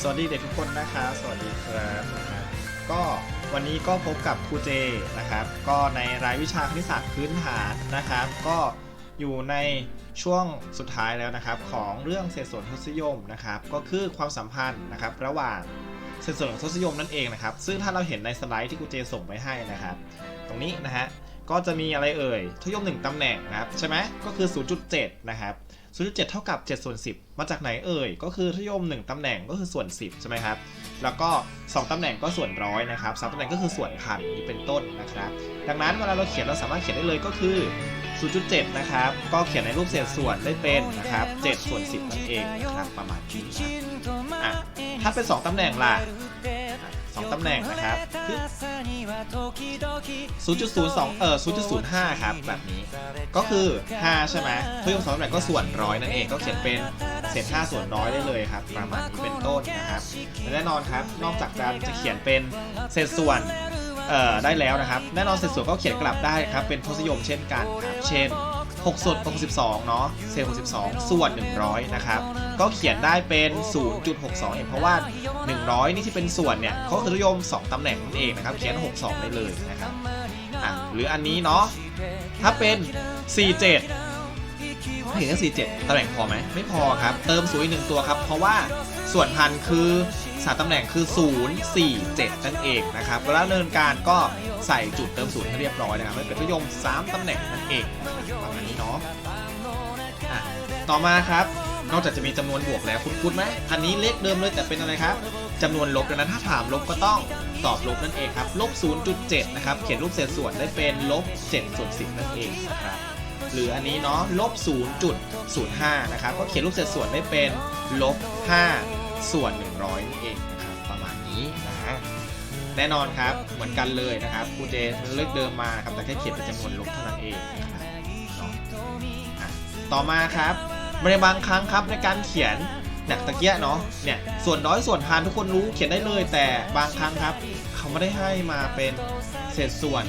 สวัสดีเด็กทุกคนนะครับสวัสดีครับนะครับก็วันนี้ก็พบกับครูเจนะครับ ก็ในรายวิชาคณิตศาสตร์พื้นฐานนะครับ ก็อยู่ในช่วงสุดท้ายแล้วนะครับ ของเรื่องเศษส่วนทศนิยมนะครับ ก็คือความสัมพันธ์นะครับ ระหว่างเศษส่วนของทศนิยมนั่นเองนะครับ ซึ่งถ้าเราเห็นในสไลด์ที่ครูเจส่งไปให้นะครับ ตรงนี้นะฮะก็จะมีอะไรเอ่ยทศนิยม1ตำแหน่งนะครับใช่ไหมก็คือ 0.7 นะครับ 0.7 เท่ากับ7ส่วน10 มาจากไหนเอ่ย ก็คือทยม 1ตำแหน่งก็คือส่วน 10 ใช่ไหมครับ แล้วก็ 2ตำแหน่งก็ส่วนร้อยนะครับ3ตำแหน่งก็คือส่วนพันนี่เป็นต้นนะครับ ดังนั้นเวลาเราเขียนเราสามารถเขียนได้เลยก็คือ 0.7 นะครับ ก็เขียนในรูปเศษส่วนได้เป็นนะครับ7ส่วน10นั่นเองนะครับประมาณนี้นะอะถ้าเป็น 2ตำแหน่งล่ะ สองตำแหน่งนะครับ 0.02 เออ0.05 ครับ แบบนี้ ก็คือ 5 ใช่ไหมทศนิยมสองตำแหน่งก็ส่วนร้อยนั่นเอง ก็เขียนเป็นเศษ5ส่วนร้อยได้เลยครับ ประมาณนี้เป็นต้นนะครับ และแน่นอนครับ นอกจากการจะเขียนเป็นเศษส่วนเอ่อได้แล้วนะครับ แน่นอนเศษส่วนก็เขียนกลับได้ครับ เป็นทศนิยมเช่นกันครับ เช่น 6ส่วน62 เนาะเศษ62 ส่วน 100 นะครับ ก็เขียนได้เป็น 0.62 เองเพราะว่า 100 นี่ที่เป็นส่วนเนี่ยเขาคือทศนิยม 2 ตำแหน่งนั่นเองนะครับ เขียน 62 ได้เลยนะครับอะหรืออันนี้เนาะ ถ้าเป็น 47 เห็นแค่47 ตำแหน่งพอไหม ไม่พอครับ เติมศูนย์อีกหนึ่งตัวครับ เพราะว่าส่วนพันคือ สามตำแหน่งคือ 0 4 7 นั่นเองนะครับเวลาดำเนินการก็ใส่จุดเติมศูนย์ให้เรียบร้อยนะครับเป็นทศนิยม 3ตำแหน่งนั่นเองประมาณนี้เนาะะต่อมาครับนอกจากจะมีจำนวนบวกแล้วคุณคุ้นไหมอันนี้เลขเดิมเลยแต่เป็นอะไรครับจำนวนลบดังนั้นถ้าถามลบก็ต้องตอบลบนั่นเองครับลบ 0.7 นะครับ เขียนรูปเศษส่วนได้เป็นลบ7ส่วน10 นั่นเองนะครับหรืออันนี้เนาะลบ 0.05 นะครับ ก็เขียนรูปเศษส่วนได้เป็นลบ5 ส่วน 100นั่นเองนะครับประมาณนี้นะฮะแน่นอนครับเหมือนกันเลยนะครับครูเจเลือกเดิมมาครับแต่แค่เขียนเป็นจำนวนลบเท่านั้นเองนะครับต่อมาครับในบางครั้งครับในการเขียนแบบตะเกียเนาะเนี่ยส่วนน้อยส่วนพันทุกคนรู้เขียนได้เลยแต่บางครั้งครับ เขาไม่ได้ให้มาเป็นเศษส่วน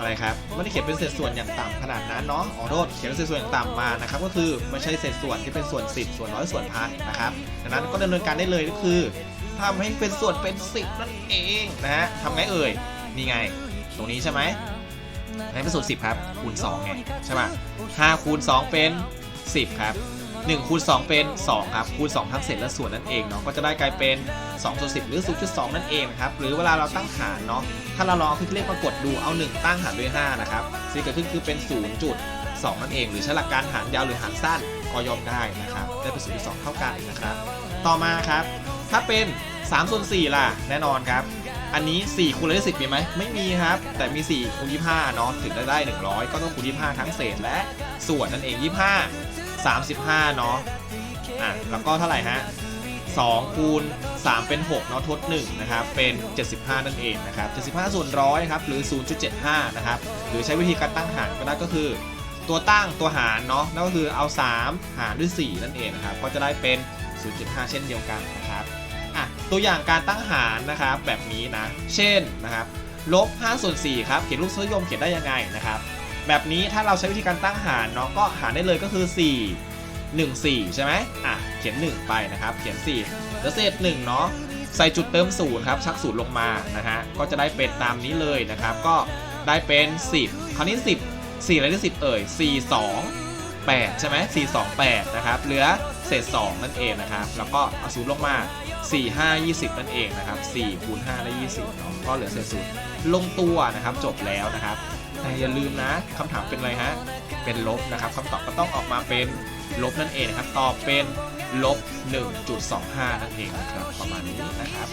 อะไรครับไม่ได้เขียนเป็นเศษส่วนอย่างต่ำขนาดนั้นเนาะขอโทษเขียนเป็นเศษส่วนอย่างต่ำมานะครับก็คือไม่ใช่เศษส่วนที่เป็นส่วน10ส่วนร้อยส่วนพันนะครับดังนั้นก็ดำเนินการได้เลยก็คือทำให้เป็นส่วนเป็น10นั่นเองนะฮะทำไงเอ่ยนี่ไง ตรงนี้ใช่ไหมให้เป็นส่วน10ครับคูณ2ไงใช่ป่ะ5คูณ2เป็น10ครับ 1คูณ2เป็น 2 ครับ คูณ 2 ทั้งเศษและส่วนนั่นเองเนาะก็จะได้กลายเป็น2ส่วน10 หรือ 0.2 นั่นเองนะครับ หรือเวลาเราตั้งหารเนาะถ้าเราลองเอาคลิกเลขมากดดูเอา 1 ตั้งหารด้วย 5 นะครับสิ่งที่เกิดขึ้นคือเป็น 0.2 นั่นเอง หรือใช้หลักการหารยาวหรือหารสั้นก็ยอมได้นะครับได้เป็น 0.2 เท่ากันนะครับ ต่อมาครับ ถ้าเป็น3ส่วน4ล่ะแน่นอนครับอันนี้ 4คูณได้10มีไหมไม่มีครับ แต่มี 4คูณ25เนาะถึงจะได้ 100 ก็ต้องคูณ25 ทั้งเศษและส่วนนั่นเอง 25 35 เนาะอะแล้วก็เท่าไหร่ฮะ2คูณ3 เป็น 6 เนาะทด1นะครับ เป็น 75 นั่นเองนะครับ 75 ส่วนร้อยครับ หรือ 0.75 นะครับ หรือใช้วิธีการตั้งหารก็ได้ก็คือ ตัวตั้งตัวหารเนาะ นั่นก็คือเอา 3 หารด้วย 4 นั่นเองนะครับ ก็จะได้เป็น 0.5 เช่นเดียวกันนะครับ อะ ตัวอย่างการตั้งหารนะครับแบบนี้นะ เช่นนะครับ ลบ5ส่วน4ครับ เขียนรูปทศนิยมเขียนได้ยังไงนะครับ แบบนี้ถ้าเราใช้วิธีการตั้งหารเนาะก็หารได้เลยก็คือ 4 1 4 ใช่ไหมอะ เขียน 1 ไปนะครับ เขียน4แล้วเศษ1เนาะใส่จุดเติมศูนย์ครับ ชักศูนย์ลงมานะฮะก็จะได้เป็นตามนี้เลยนะครับ ก็ได้เป็น 10 คราวนี้ 10 4อะไรที่10 เอ่ย 4 2 8 ใช่ไหม4 2 8 นะครับ เหลือเศษ 2 นั่นเองนะครับ แล้วก็เอาศูนย์ลงมา 4 5 20 นั่นเองนะครับ4คูณ5ได้ 20เนาะก็เหลือเศษศูนย์ ลงตัวนะครับจบแล้วนะครับแต่อย่าลืมนะคำถามเป็นอะไรฮะเป็นลบนะครับคำตอบก็ต้องออกมาเป็นลบนั่นเองนะครับตอบเป็นลบ 1.25 นั่นเองนะครับประมาณนี้นะครับ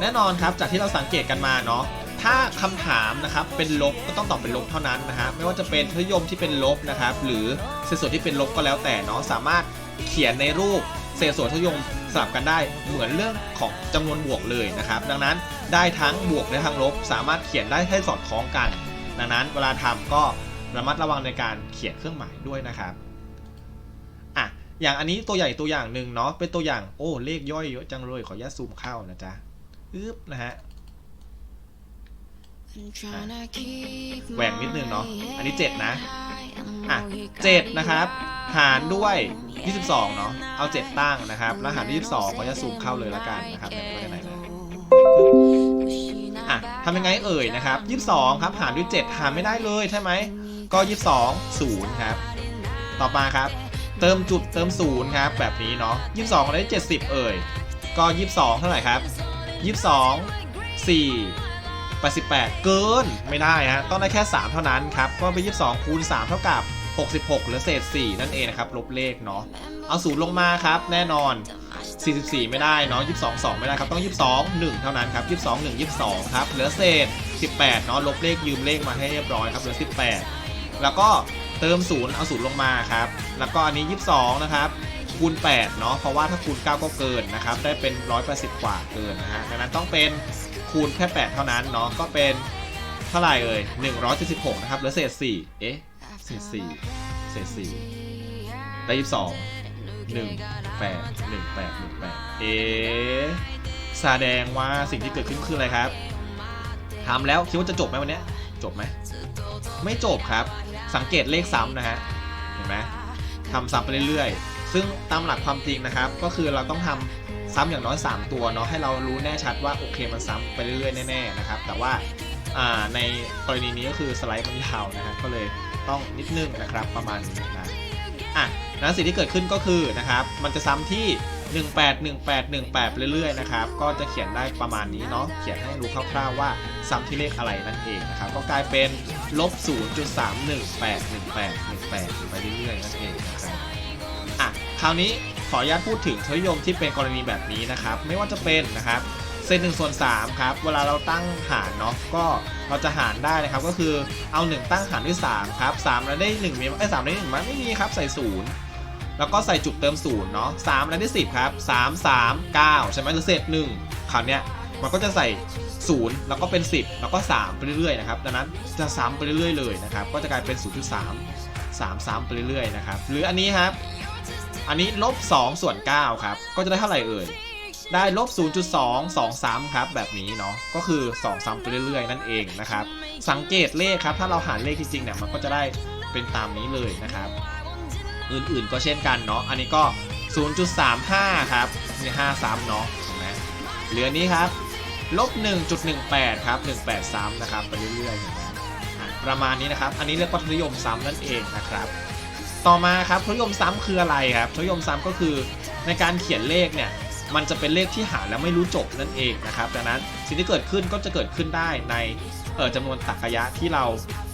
แน่นอนครับจากที่เราสังเกตกันมาเนาะถ้าคำถามนะครับเป็นลบก็ต้องตอบเป็นลบเท่านั้นนะฮะไม่ว่าจะเป็นทศนิยมที่เป็นลบนะครับ หรือเศษส่วนที่เป็นลบก็แล้วแต่เนาะสามารถเขียนในรูป เศษส่วนทศนิยมสลับกันได้เหมือนเรื่องของจำนวนบวกเลยนะครับ ดังนั้นได้ทั้งบวกและทั้งลบสามารถเขียนได้ให้สอดคล้องกัน ดังนั้นเวลาทำก็ระมัดระวังในการเขียนเครื่องหมายด้วยนะครับอะอย่างอันนี้ตัวอย่างอีกตัวอย่างหนึ่งเนาะเป็นตัวอย่างโอ้เลขย่อยเยอะจังเลยขออนุญาตซูมเข้านะจ๊ะอึ๊บนะฮะแหว่งนิดนึงเนาะอันนี้ 7 นะอะอะเจ็ด7นะครับ หารด้วย 22 เนาะเอา 7 ตั้งนะครับแล้วหารด้วย22ก็จะซูมเข้าเลยละกันนะครับไหนๆไหนๆไหนอะทำยังไงเอ่ยนะครับ 22 ครับหารด้วย 7 หารไม่ได้เลยใช่ไหม ก็ 22 0 ครับ ต่อมาครับ เติมจุดเติม 0 ครับ แบบนี้เนาะ22ได้ 70 เอ่ย ก็ 22 เท่าไหร่ครับ 22 4 88 เกินไม่ได้ฮะต้องได้แค่ 3 เท่านั้นครับ ก็เป็น 22 คูณ 3 เท่ากับ 66เหลือเศษ 4 นั่นเองนะครับ ลบเลขเนาะ เอาศูนย์ลงมาครับ แน่นอน 44 ไม่ได้เนาะ22 2 ไม่ได้ครับ ต้อง 22 1 เท่านั้นครับ 22 1 22 ครับ เหลือเศษ 18 เนาะ ลบเลขยืมเลขมาให้เรียบร้อยครับ เหลือ 18 แล้วก็เติมศูนย์เอาศูนย์ลงมาครับ แล้วก็อันนี้ 22 นะครับคูณ8เนาะ เพราะว่าถ้าคูณ 9 ก็เกินนะครับ ได้เป็น 180 กว่าเกินนะฮะ ดังนั้นต้องเป็นคูณแค่ 8 เท่านั้นเนาะ ก็เป็นเท่าไหร่เอ่ย176 นะครับ เหลือเศษ 4 เอ๊ะ เศษ4เศษ4ได้22หนึ่งแปดหนึ่งแปดหนึ่งแปดเอ๊ะแสดงว่าสิ่งที่เกิดขึ้นคืออะไรครับทำแล้วคิดว่าจะจบไหมวันนี้จบไหมไม่จบครับ สังเกตเลขซ้ำนะฮะเห็นไหมทำซ้ำไปเรื่อยๆ ซึ่งตามหลักความจริงนะครับ ก็คือเราต้องทำซ้ำอย่างน้อย 3 ตัวเนาะให้เรารู้แน่ชัดว่าโอเคมันซ้ำไปเรื่อยๆแน่ๆนะครับ แต่ว่าในกรณีนี้ก็คือสไลด์มันยาวนะฮะก็เลย ต้องนิดนึงนะครับประมาณนี้นะอะนั้นสิ่งที่เกิดขึ้นก็คือนะครับ มันจะซ้ำที่ 181818ไปเรื่อยๆนะครับ ก็จะเขียนได้ประมาณนี้เนาะ เขียนให้รู้คร่าวๆว่าซ้ำที่เลขอะไรนั่นเองนะครับ ก็กลายเป็นลบ0.3181818ไปเรื่อยๆนั่นเองนะครับ อะ คราวนี้ขออนุญาตพูดถึงทศนิยมที่เป็นกรณีแบบนี้นะครับ ไม่ว่าจะเป็นนะครับ ศษหนึ่งส่วนสามครับ เวลาเราตั้งหารเนาะ ก็เราจะหารได้นะครับ ก็คือเอา 1 ตั้งหารด้วย3ครับ3แล้วได้1มีไอ้สามได้1มั้ยไม่มีครับใส่ 0 แล้วก็ใส่จุดเติม0เนาะ3แล้วได้ 10 ครับ 3 3 9 ใช่ไหมหรือเศษ1คราวเนี้ยมันก็จะใส่ 0 แล้วก็เป็น 10 แล้วก็ 3 ไปเรื่อยๆนะครับ ดังนั้นจะซ้ำไปเรื่อยๆเลยนะครับ ก็จะกลายเป็น 0.3 3ซ้ำไปเรื่อยๆนะครับ หรืออันนี้ครับ อันนี้ลบ2ส่วน9ครับ ก็จะได้เท่าไหร่เอ่ย ได้ลบ 0.2 2ซ้ำครับ แบบนี้เนาะก็คือ 2 ซ้ำไปเรื่อยๆ นั่นเองนะครับ สังเกตเลขครับ ถ้าเราหารเลขจริงๆเนี่ยมันก็จะได้เป็นตามนี้เลยนะครับ อื่นๆก็เช่นกันเนาะอันนี้ก็ 0.35 ครับนี่5ซ้ำเนาะนไหมเหลือนี้ครับลบ 1.18 ครับ 18 ซ้ำนะครับ ไปเรื่อยๆ ประมาณนี้นะครับ อันนี้เรียกว่าทศนิยมซ้ำนั่นเองนะครับ ต่อมาครับทศนิยมซ้ำคืออะไรครับทศนิยมซ้ำก็คือในการเขียนเลขเนี่ย มันจะเป็นเลขที่หาแล้วไม่รู้จบนั่นเองนะครับดังนั้นสิ่งที่เกิดขึ้นก็จะเกิดขึ้นได้ในเออจำนวนตรรกะยะที่เรา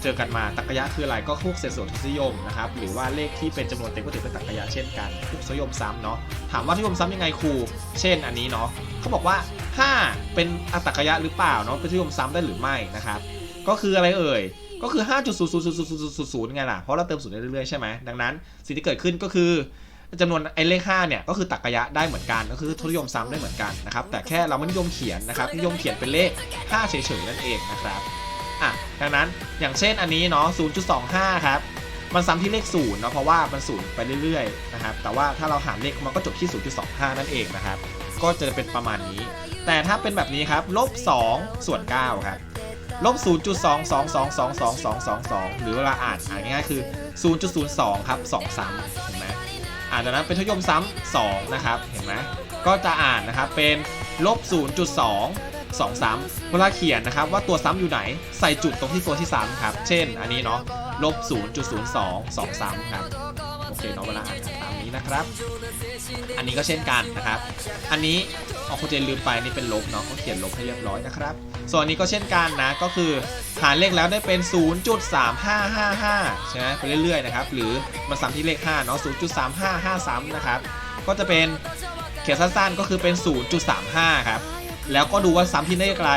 เจอกันมาตรรกะยะคืออะไรก็พวกเศษส่วนทศนิยมนะครับหรือว่าเลขที่เป็นจำนวนเต็มก็ถือเป็นตรรกะยะเช่นกันพวกทศนิยมซ้ำเนาะถามว่าทศนิยมซ้ำยังไงครู เช่นอันนี้เนาะเขาบอกว่า 5 เป็นอัตรกะยะหรือเปล่าเนาะเป็นทศนิยมซ้ำได้หรือไม่นะครับก็คืออะไรเอ่ยก็คือ 5.0000000ไงล่ะเพราะเราเติมศูนย์เรื่อยๆใช่ไหมดังนั้นสิ่งที่เกิดขึ้นก็คือ จำนวนไอ้เลข5เนี่ยก็คือตรรกะยะได้เหมือนกันก็คือทศนิยมซ้ำได้เหมือนกันนะครับแต่แค่เราไม่นิยมเขียนนะครับนิยมเขียนเป็นเลข5เฉยๆนั่นเองนะครับอะดังนั้นอย่างเช่นอันนี้เนาะ0.25 ครับมันซ้ำที่เลข0เนาะเพราะว่ามันศูนย์ไปเรื่อยๆนะครับแต่ว่าถ้าเราหารเลขมันก็จบที่ 0.25 นั่นเองนะครับก็จะเป็นประมาณนี้ แต่ถ้าเป็นแบบนี้ครับลบ2ส่วน9ครับลบ 0.222222222หรือเวลาอ่านอ่านง่ายๆคือ 0.02 ครับ 2 ซ้ำเห็นไหม อ่านจากนั้นเป็นทศยมซ้ำ2นะครับ เห็นไหมก็จะอ่านนะครับเป็นลบ0.2 2ซ้ำเวลาเขียนนะครับว่าตัวซ้ำอยู่ไหนใส่จุดตรงที่ตัวที่ซ้ำครับ เช่น อันนี้เนาะลบ0.02 2ซ้ำครับ โอเคเนาะเวลาอ่าน นี้นะครับ อันนี้ก็เช่นกันนะครับ อันนี้ออกโคเจนลืมไปนี่เป็นลบเนาะก็เขียนลบให้เรียบร้อยนะครับ ส่วนอันนี้ก็เช่นกันนะ ก็คือหารเลขแล้วได้เป็น 0.3555 ใช่ไหมไปเรื่อยๆนะครับ หรือมันซ้ำที่เลข5เนาะ 0.3553ซ้ำนะครับ ก็จะเป็นเขียนสั้นๆ ก็คือเป็น 0.35 ครับ แล้วก็ดูว่าซ้ำที่เลขอะไร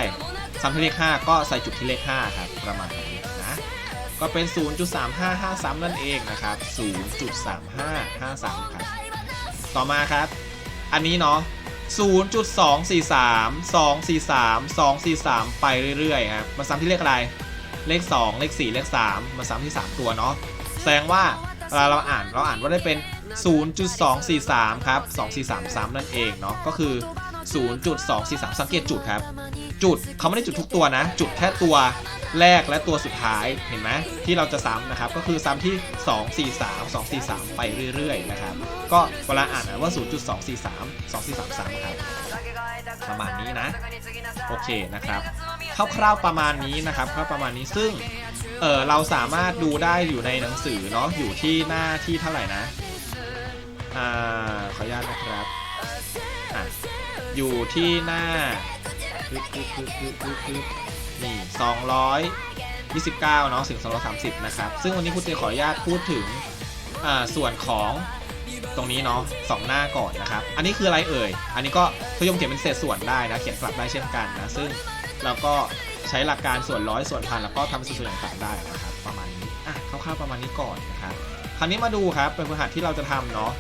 ซ้ำที่เลข5ก็ใส่จุดที่เลข5ครับประมาณนี้นะ ก็เป็น 0.3553 นั่นเองนะครับ 0.3553 ครับ ต่อมาครับ อันนี้เนาะ0.243 243 243 ไปเรื่อยๆครับมาซ้ำที่เลขอะไร เลข 2 เลข 4 เลข 3 มาซ้ำที่ 3 ตัวเนาะ แสดงว่าเวลาเราอ่านเราอ่านว่าได้เป็น 0.243 ครับ 243 ซ้ำนั่นเองเนาะ ก็คือ 0.243 สังเกตจุดครับ จุดเขาไม่ได้จุดทุกตัวนะ จุดแค่ตัว แรกและตัวสุดท้ายเห็นไหมที่เราจะซ้ำนะครับ ก็คือซ้ำที่ 2 4 3 2 4 3 ไปเรื่อยๆนะครับ ก็เวลาอ่านอ่านว่า 0.243 2433ครับประมาณนี้นะ โอเคนะครับคร่าวๆประมาณนี้นะครับคร่าวๆประมาณนี้ซึ่งเออเราสามารถดูได้อยู่ในหนังสือเนาะอยู่ที่หน้าที่เท่าไหร่นะอ่าขออนุญาตนะครับอะอยู่ที่หน้า ปึ๊บปึ๊บปึ๊บปึ๊บปึ๊บปึ๊บนี่229เนาะถึง230 นะครับ ซึ่งวันนี้คุณเจขออนุญาตพูดถึงอ่าส่วนของตรงนี้เนาะสองหน้าก่อนนะครับ อันนี้คืออะไรเอ่ย อันนี้ก็ทยมเขียนเป็นเศษส่วนได้นะ เขียนกลับได้เช่นกันนะ ซึ่งเราก็ใช้หลักการส่วนร้อยส่วนพันแล้วก็ทำเป็นส่วนต่างๆได้นะครับ ประมาณนี้ อะคร่าวๆประมาณนี้ก่อนนะครับ คราวนี้มาดูครับเป็นพื้นฐานที่เราจะทำเนาะ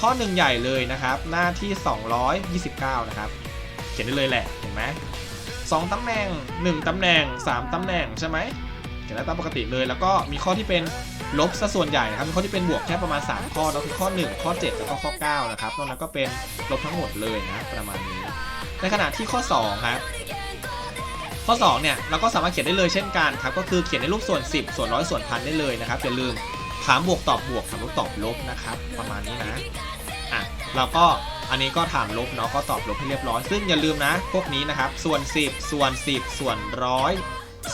ข้อหนึ่งใหญ่เลยนะครับ หน้าที่ 229 นะครับ เขียนได้เลยแหละ เห็นไหม สองตำแหน่ง 1ตำแหน่ง 3ตำแหน่งใช่ไหมเขียนได้ตามปกติเลย แล้วก็มีข้อที่เป็นลบซะส่วนใหญ่นะครับมีข้อที่เป็นบวกแค่ประมาณ 3 ข้อแล้วคือข้อ 1 ข้อ 7 แล้วก็ข้อ 9 นะครับนอกนั้นก็เป็นลบทั้งหมดเลยนะประมาณนี้ ในขณะที่ข้อ2ครับข้อ2เนี่ยเราก็สามารถเขียนได้เลยเช่นกันครับก็คือเขียนในรูปส่วน 10 ส่วนร้อยส่วนพันได้เลยนะครับอย่าลืมถามบวกตอบบวกถามลบตอบลบนะครับประมาณนี้นะอะเราก็ อันนี้ก็ถามลบเนาะก็ตอบลบให้เรียบร้อย ซึ่งอย่าลืมนะ พวกนี้นะครับ ส่วน 10 ส่วน 10 ส่วนร้อย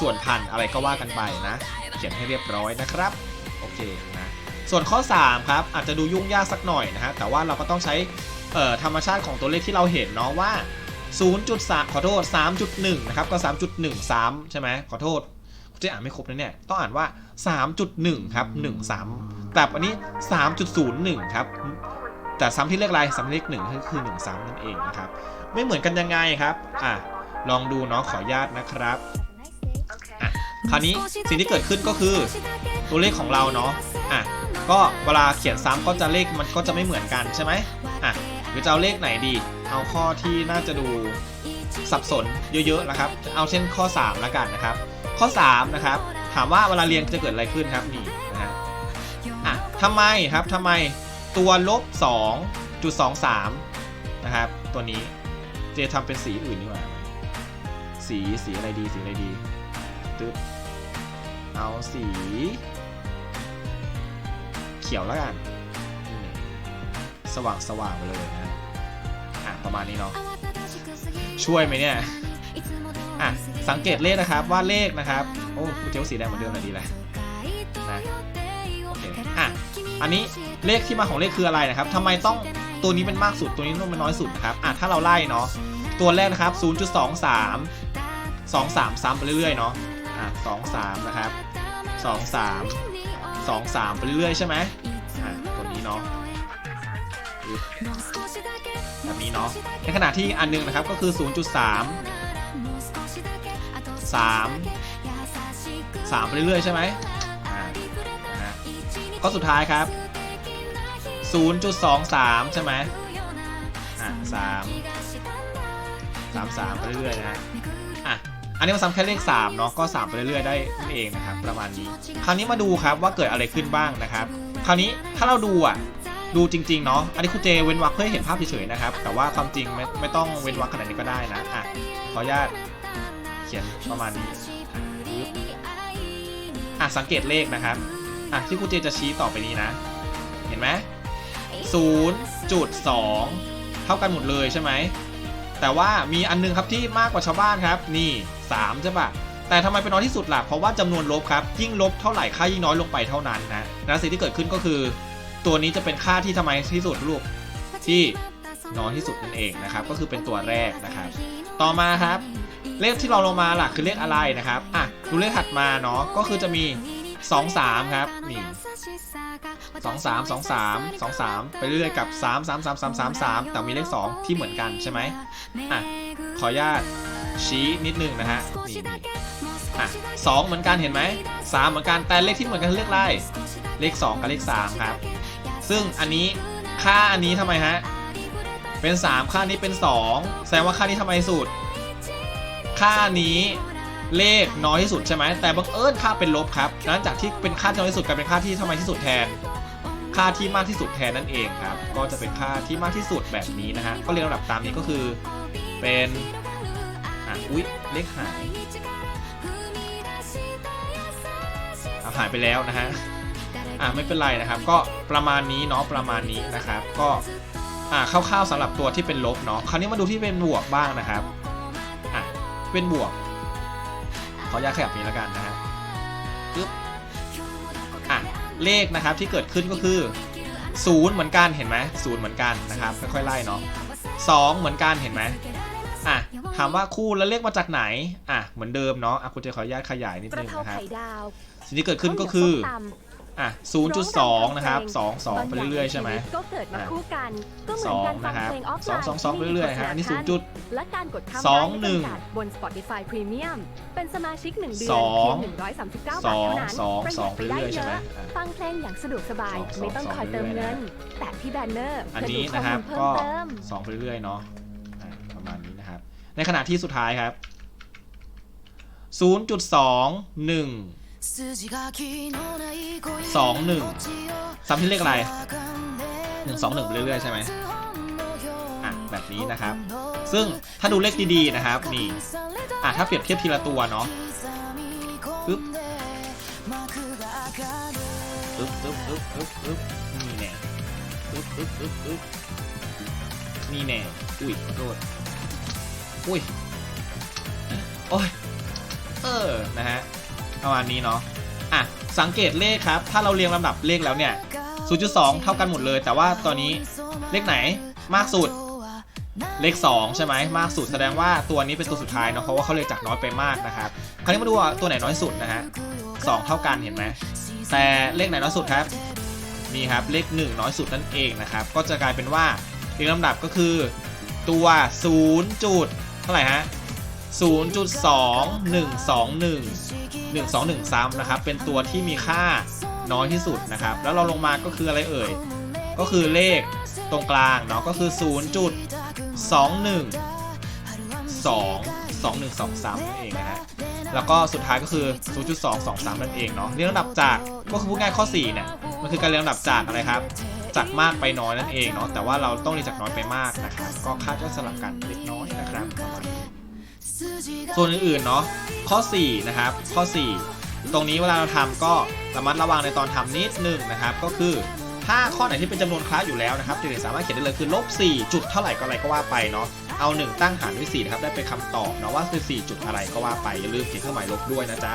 ส่วนพันอะไรก็ว่ากันไปนะ เขียนให้เรียบร้อยนะครับ โอเคนะ ส่วนข้อ 3 ครับ อาจจะดูยุ่งยากสักหน่อยนะฮะ แต่ว่าเราก็ต้องใช้ธรรมชาติของตัวเลขที่เราเห็นเนาะว่า 0.3 ขอโทษ 3.1 นะครับ ก็ 3.13 ใช่ไหมขอโทษจะอ่านไม่ครบนะเนี่ย ต้องอ่านว่า 3.1 ครับ 13 แต่อันนี้ 3.01 ครับ แต่ซ้ำที่เลขอะไรซ้ำเลขหนึ่งก็คือ1 3นั่นเองนะครับ ไม่เหมือนกันยังไงครับอะลองดูเนาะขออนุญาตนะครับอะคราวนี้สิ่งที่เกิดขึ้นก็คือตัวเลขของเราเนาะอะก็เวลาเขียนซ้ำก็จะเลขมันก็จะไม่เหมือนกันใช่ไหมอะหรือจะเอาเลขไหนดี เอาข้อที่น่าจะดูสับสนเยอะๆนะครับ เอาเช่นข้อ 3 แล้วกันนะครับ ข้อ 3 นะครับ ถามว่าเวลาเรียงจะเกิดอะไรขึ้นครับนี่นะฮะอะทำไมครับทำไม ตัวลบ 2.23 นะครับ ตัวนี้เจทำเป็นสีอื่นดีกว่า สีสีอะไรดีสีอะไรดีตึ๊บเอาสี เขียวแล้วกันสว่างสว่างไปเลยนะอะประมาณนี้เนาะช่วยไหมเนี่ยอะสังเกตเลขนะครับว่าเลขนะครับ โอ้เจ้าสีแดงเหมือนเดิมเลยดีเลยนะโอเคอะอันนี้ เลขที่มาของเลขคืออะไรนะครับทำไมต้องตัวนี้เป็นมากสุดตัวนี้ต้องเป็นน้อยสุดนะครับอะถ้าเราไล่เนาะตัวแรกนะครับ 0.23 23 ซ้ำไปเรื่อยๆเนาะอะ23 นะครับ 23 23 ไปเรื่อยๆใช่ไหมอะตัวนี้เนาะแบบนี้เนาะในขณะที่อันหนึงนะครับก็คือ 0.3 3 3 ไปเรื่อยๆใช่ไหมอ่าข้อสุดท้ายครับ 0.23 ใช่ไหมอะ3 3 3ไปเรื่อยๆนะฮะอะอันนี้มาซ้ำแค่เลข3เนาะก็ 3 ไปเรื่อยๆได้นั่นเองนะครับประมาณนี้ คราวนี้มาดูครับว่าเกิดอะไรขึ้นบ้างนะครับ คราวนี้ถ้าเราดูอะดูจริงๆเนาะอันนี้คุณเจเว้นวรรคเพื่อให้เห็นภาพเฉยๆนะครับ แต่ว่าความจริงไม่ไม่ต้องเว้นวรรคขนาดนี้ก็ได้นะอะขออนุญาตเขียนประมาณนี้อะสังเกตเลขนะครับอะที่คุณเจจะชี้ต่อไปนี้นะ เห็นไหม 0.2 เท่ากันหมดเลยใช่ไหม แต่ว่ามีอันนึงครับที่มากกว่าชาวบ้านครับ นี่3ใช่ปะแต่ทำไมเป็นน้อยที่สุดล่ะ เพราะว่าจำนวนลบครับ ยิ่งลบเท่าไหร่ค่ายิ่งน้อยลงไปเท่านั้นนะนะสิ่งที่เกิดขึ้นก็คือ ตัวนี้จะเป็นค่าที่ทำไมที่สุดลูกที่น้อยที่สุดนั่นเองนะครับ ก็คือเป็นตัวแรกนะครับ ต่อมาครับ เลขที่เราลงมาล่ะคือเลขอะไรนะครับอะดูเลขถัดมาเนาะก็คือจะมี 2 3 ครับนี่ 2 3 2 3 2 3ไปเรื่อยๆกับ3 3 3 3 3 3แต่มีเลข2ที่เหมือนกันใช่ไหมอะขออนุญาตชี้นิดนึงนะฮะนี่อะสองเหมือนกันเห็นไหมสามเหมือนกันแต่เลขที่เหมือนกันคือเลขอะไรเลข2กับเลข3ครับ ซึ่งอันนี้ค่าอันนี้ทำไมฮะเป็น 3 ค่านี้เป็น 2 แสดงว่าค่านี้ทำไมสุด ค่านี้ เลขน้อยที่สุดใช่ไหมแต่บังเอิญค่าเป็นลบครับดังนั้นจากที่เป็นค่าที่น้อยที่สุดกลายเป็นค่าที่ทำไมที่สุดแทน ค่าที่มากที่สุดแทนนั่นเองครับ ก็จะเป็นค่าที่มากที่สุดแบบนี้นะฮะก็เรียงลำดับตามนี้ก็คือเป็นอะอุ๊ยเลขหายหายไปแล้วนะฮะอ่าไม่เป็นไรนะครับ ก็ประมาณนี้เนาะประมาณนี้นะครับ ก็อ่าคร่าวๆสำหรับตัวที่เป็นลบเนาะคราวนี้มาดูที่เป็นบวกบ้างนะครับอะเป็นบวก ขออนุญาตขยับนี้แล้วกันนะฮะปึ๊บอะเลขนะครับที่เกิดขึ้นก็คือศูนย์เหมือนกันเห็นไหมศูนย์เหมือนกันนะครับค่อยๆไล่เนาะสองเหมือนกันเห็นไหมอะถามว่าคู่แล้วเลขมาจากไหนอะเหมือนเดิมเนาะอะคุณจะขออนุญาตขยายนิดกนึระงเพรานะครับไข่ดาวสิ่งที่เกิดขึ้นก็คือ อะ0.2 นะครับ2 2 ไปเรื่อยๆ ใช่ไหมก็เกิดมาอะคู่กันก็เหมือนการ2ฟันะงครับเพลงออฟไลน์2 2 2 ไปเรื่อยๆครับอันนี้ 0 จุดและการกดข้ามสองได้หนึ่งไม่จำกัดบน Spotify Premium เป็นสมาชิก 1 เดือนสองเพียง139 บาทสองเท่านั้นสองประหสยัอดงไปไปได้เรื่อยๆเยใช่ไหมอะอะฟังเพลงอย่างสะดวกสบายสองไม่ต้องสองคอยเติมไปเรื่เงิอยนๆแต่ที่แบนเนอร์อันเพื่อนี้ดูข้อนะคมูรับลเพิ่ก็มเติม2ไปเรื่อยๆ เนาะอะประมาณนี้นะครับ ในขณะที่สุดท้ายครับ 0.2 1 สองหนึ่งซ้ำที่เลขอะไรหนึ่งสองหนึ่งไปเรื่อยๆใช่ไหมอะแบบนี้นะครับ ซึ่งถ้าดูเลขดีๆนะครับนี่อะถ้าเปรียบเทียบทีละตัวเนาะปึ๊บอึ๊บอึ๊บอึ๊บอึ๊บอึ๊บนี่แน่อึ๊บอึ๊บอึ๊บอึ๊บนี่แน่อุ้ยขอโทษอุ้ยโอ้ยเออนะฮะประมาณนี้เนาะ สังเกตเลขครับ ถ้าเราเรียงลำดับเลขแล้วเนี่ย 0.2 เท่ากันหมดเลย แต่ว่าตอนนี้เลขไหนมากสุด เลข 2 ใช่ไหมมากสุดแสดงว่าตัวนี้เป็นตัวสุดท้ายเนาะเพราะว่าเขาเรียงจากน้อยไปมากนะครับ คราวนี้มาดูว่าตัวไหนน้อยสุดนะฮะ2เท่ากันเห็นไหมแต่เลขไหนน้อยสุดครับนี่ครับเลข 1 น้อยสุดนั่นเองนะครับ ก็จะกลายเป็นว่าเรียงลำดับก็คือตัว 0 จุดเท่าไหร่ฮะ 0.2 121 121ซ้ำนะครับ เป็นตัวที่มีค่าน้อยที่สุดนะครับ แล้วเราลงมาก็คืออะไรเอ่ย ก็คือเลขตรงกลางเนาะ ก็คือ 0.21 2 2123นั่นเองนะฮะ แล้วก็สุดท้ายก็คือ 0.223 นั่นเองเนาะ เรียงลำดับจาก ก็คือพูดง่ายข้อ 4 เนี่ย มันคือการเรียงลำดับจากอะไรครับ จากมากไปน้อยนั่นเองเนาะ แต่ว่าเราต้องเรียงจากน้อยไปมากนะครับ ก็คาดว่าสลับกันเล็กน้อยนะครับประมาณ ส่วนอื่นๆเนาะข้อ 4 นะครับ ข้อ 4 ตรงนี้เวลาเราทำก็ระมัดระวังในตอนทำนิดนึงนะครับ ก็คือถ้าข้อไหนที่เป็นจำนวนคล้าอยู่แล้วนะครับเด็กๆสามารถเขียนได้เลยคือลบ4จุดเท่าไหร่ก็อะไรก็ว่าไปเนาะเอา 1 ตั้งหารด้วย4นะครับได้เป็นคำตอบเนาะว่าคือ4จุดอะไรก็ว่าไปอย่าลืมเขียนเครื่องหมายลบด้วยนะจ๊ะ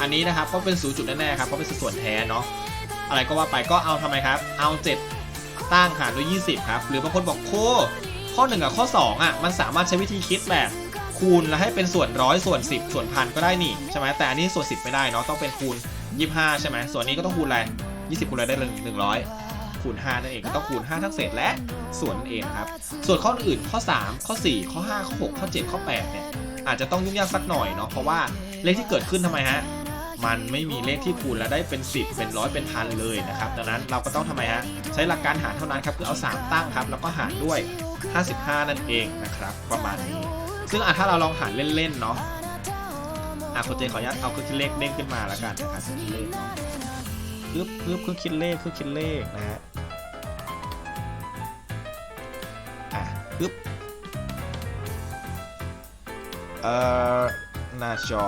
อันนี้นะครับก็เป็น0จุดแน่ๆครับเพราะเป็นส่วนแท้เนาะอะไรก็ว่าไปก็เอาทำไมครับ เอา 7 ตั้งหารด้วย 20 ครับ หรือบางคนบอกโคข้อ 1 กับข้อ 2อะมันสามารถใช้วิธีคิดแบบ คูณแล้วให้เป็นส่วนร้อยส่วน 10 ส่วนพันก็ได้นี่ใช่ไหมแต่อันนี้ส่วน 10 ไม่ได้เนาะต้องเป็นคูณ 25 ใช่ไหมส่วนนี้ก็ต้องคูณอะไร20คูณอะไรได้เลย100 คูณ5นั่นเองก็ต้องคูณ 5 ทั้งเศษและส่วนนั่นเองนะครับส่วนข้ออื่นข้อ 3 ข้อ 4 ข้อ 5 ข้อ 6 ข้อ 7 ข้อ 8 เนี่ยอาจจะต้องยุ่งยากสักหน่อยเนาะเพราะว่าเลขที่เกิดขึ้นทำไมฮะมันไม่มีเลขที่คูณแล้วได้เป็น 10 เป็นร้อยเป็นพันเลยนะครับดังนั้นเราก็ต้องทำไมฮะใช้หลักการหารเท่านั้นครับคือเอา 3 ตั้งครับแล้วก็หารด้วย 55 นั่นเองนะครับประมาณนี้ ซึ่งอะถ้าเราลองหารเล่นๆเนาะอะคุณเจขออนุญาตเอาเครื่องคิดเลขเด้งขึ้นมาแล้วกันนะครับเครื่องคิดเลขเนาะปึ๊บปึ๊บเครื่องคิดเลขเครื่องคิดเลขนะฮะอะปึ๊บเอ่อหน้าจอ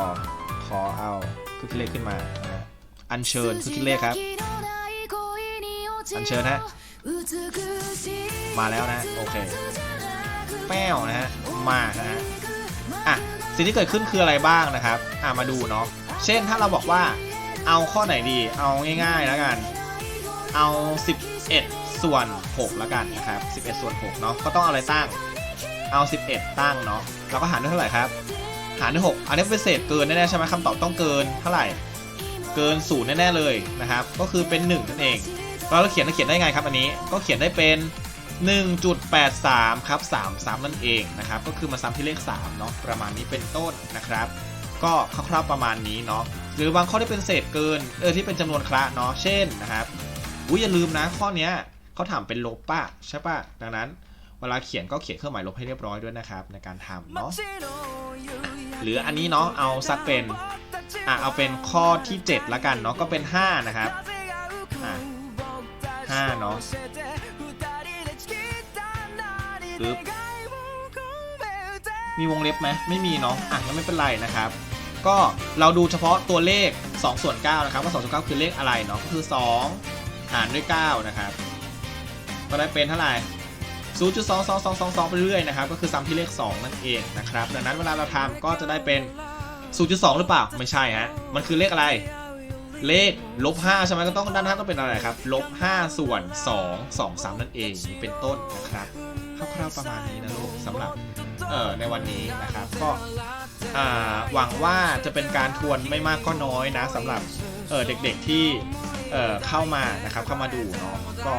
ขอเอาเครื่องคิดเลขขึ้นมานะฮะอัญเชิญเครื่องคิดเลขครับ อัญเชิญฮะมาแล้วนะโอเค แป้วนะฮะมาฮะอะสิ่งที่เกิดขึ้นคืออะไรบ้างนะครับอะมาดูเนาะเช่นถ้าเราบอกว่าเอาข้อไหนดีเอาง่ายๆแล้วกัน เอา 11 ส่วน 6 แล้วกันนะครับ 11 ส่วน 6 เนาะก็ต้องเอาอะไรตั้งเอา 11 ตั้งเนาะแล้วก็หารด้วยเท่าไหร่ครับ หารด้วย 6 อันนี้เป็นเศษเกินแน่ๆใช่ไหมคำตอบต้องเกินเท่าไหร่ เกินศูนย์แน่ๆเลยนะครับ ก็คือเป็น 1 นั่นเอง เราเขียนเราเขียนได้ไงครับอันนี้ ก็เขียนได้เป็น 1.83 ครับ 3 ซ้ำนั่นเองนะครับ ก็คือมาซ้ำที่เลข3เนาะประมาณนี้เป็นต้นนะครับ ก็คร่าวๆประมาณนี้เนาะหรือบางข้อที่เป็นเศษเกินเออที่เป็นจำนวนคละเนาะเช่นนะครับอุ้ยอย่าลืมนะข้อเนี้ยเขาถามเป็นลบป่ะใช่ป่ะดังนั้นเวลาเขียนก็เขียนเครื่องหมายลบให้เรียบร้อยด้วยนะครับ ในการทำเนาะหรืออันนี้เนาะเอาสักเป็นอะเอาเป็นข้อที่ 7 ละกันเนาะก็เป็น 5 นะครับอะ5เนาะ ปึ๊บมีวงเล็บไหมไม่มีเนาะอะงั้นไม่เป็นไรนะครับ ก็เราดูเฉพาะตัวเลข2ส่วน9นะครับว่า2ส่วน9คือเลขอะไรเนาะก็คือ 2 หารด้วย9นะครับก็ได้เป็นเท่าไหร่0.22222ไปเรื่อยนะครับ ก็คือซ้ำที่เลข 2 นั่นเองนะครับ ดังนั้นเวลาเราทำก็จะได้เป็น 0.2 หรือเปล่า ไม่ใช่ฮะ มันคือเลขอะไร เลขลบ5ใช่ไหมก็ต้องด้านหน้าต้องเป็นอะไรครับ ลบ5ส่วน 2 2 3 นั่นเอง เป็นต้นนะครับ ร่าวๆประมาณนี้นะลูกสำหรับเอ่อในวันนี้นะครับก็หวังว่าจะเป็นการทวนไม่มากก็น้อยนะสำหรับเเด็กๆที่เเข้ามานะครับเข้ามาดูเนาะก็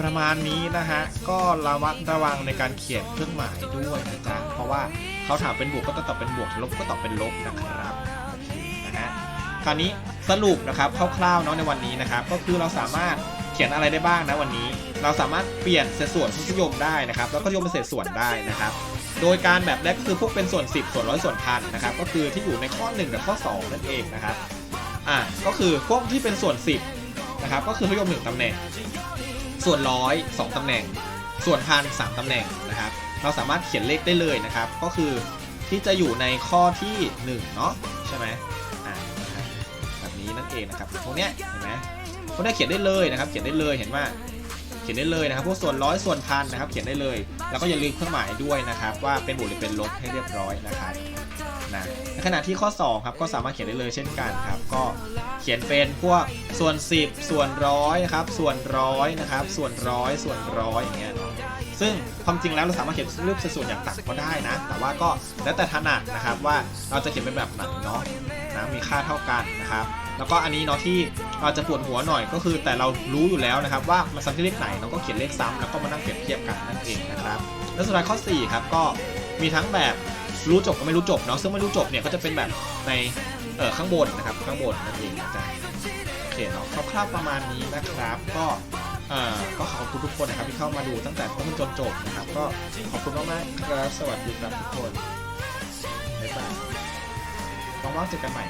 ประมาณนี้นะฮะก็ระวัดระวังในการเขียนเครื่องหมายด้วยนะจ๊ะเพราะว่าเขาถามเป็นบวกก็ต้องตอบเป็นบวกลบก็ตอบเป็นลบนะครับโอเคนะฮะคราวนี้สรุปนะครับคร่าวๆเนาะในวันนี้นะครับ ก็คือเราสามารถ เขียนอะไรได้บ้างนะวันนี้ เราสามารถเปลี่ยนเศษส่วนทุกนิยมได้นะครับ แล้วก็นิยมเป็นเศษส่วนได้นะครับโดยการแบบแรกก็คือพวกเป็นส่วน 10 ส่วนร้อยส่วนพันนะครับก็คือที่อยู่ในข้อ 1 กับข้อ 2 นั่นเองนะครับอะก็คือพวกที่เป็นส่วน 10นะครับก็คือทศนิยม1ตำแหน่ง ส่วนร้อย2ตำแหน่ง ส่วนพัน3ตำแหน่งนะครับเราสามารถเขียนเลขได้เลยนะครับ ก็คือที่จะอยู่ในข้อที่1เนาะใช่ไหมอ่านะแบบนี้นั่นเองนะครับพวกเนี้ยเห็นไหม พวกเนี้เขียนได้เลยนะครับ เขียนได้เลยเห็นว่าเขียนได้เลยนะครับ พวกส่วนร้อยส่วนพันนะครับ เขียนได้เลย แล้วก็อย่าลืมเครื่องหมายด้วยนะครับ ว่าเป็นบวกหรือเป็นลบให้เรียบร้อยนะครับนะในขณะที่ข้อ 2 ครับ ก็สามารถเขียนได้เลยเช่นกันครับ ก็เขียนเป็นพวกส่วน 10 ส่วนร้อยนะครับ ส่วนร้อยนะครับ ส่วนร้อยส่วนร้อยอย่างเงี้ยเนาะซึ่งความจริงแล้วเราสามารถเขียนรูปสัดส่วนอย่างต่างก็ได้นะ แต่ว่าก็แล้วแต่ถนัดนะครับว่าเราจะเขียนเป็นแบบไหนเนาะนะมีค่าเท่ากันนะครับ แล้วก็อันนี้เนาะที่อาจจะปวดหัวหน่อยก็คือ แต่เรารู้อยู่แล้วนะครับ ว่ามันซ้ำที่เลขไหนเราก็เขียนเลขซ้ำแล้วก็มานั่งเปรียบเทียบกันนั่นเองนะครับแล้วสุดท้ายข้อ4ครับก็มีทั้งแบบรู้จบกับไม่รู้จบเนาะซึ่งไม่รู้จบเนี่ยก็จะเป็นแบบในเออข้างบนนะครับข้างบนนั่นเองนะจ๊ะโอเคเนาะคร่าวๆประมาณนี้นะครับ ก็เอ่อก็ขอบคุณทุกคนนะครับที่เข้ามาดูตั้งแต่ต้นจนจบนะครับ ก็ขอบคุณมากๆครับสวัสดีครับทุกคนบ๊ายบายว่างๆเจอกันใหม่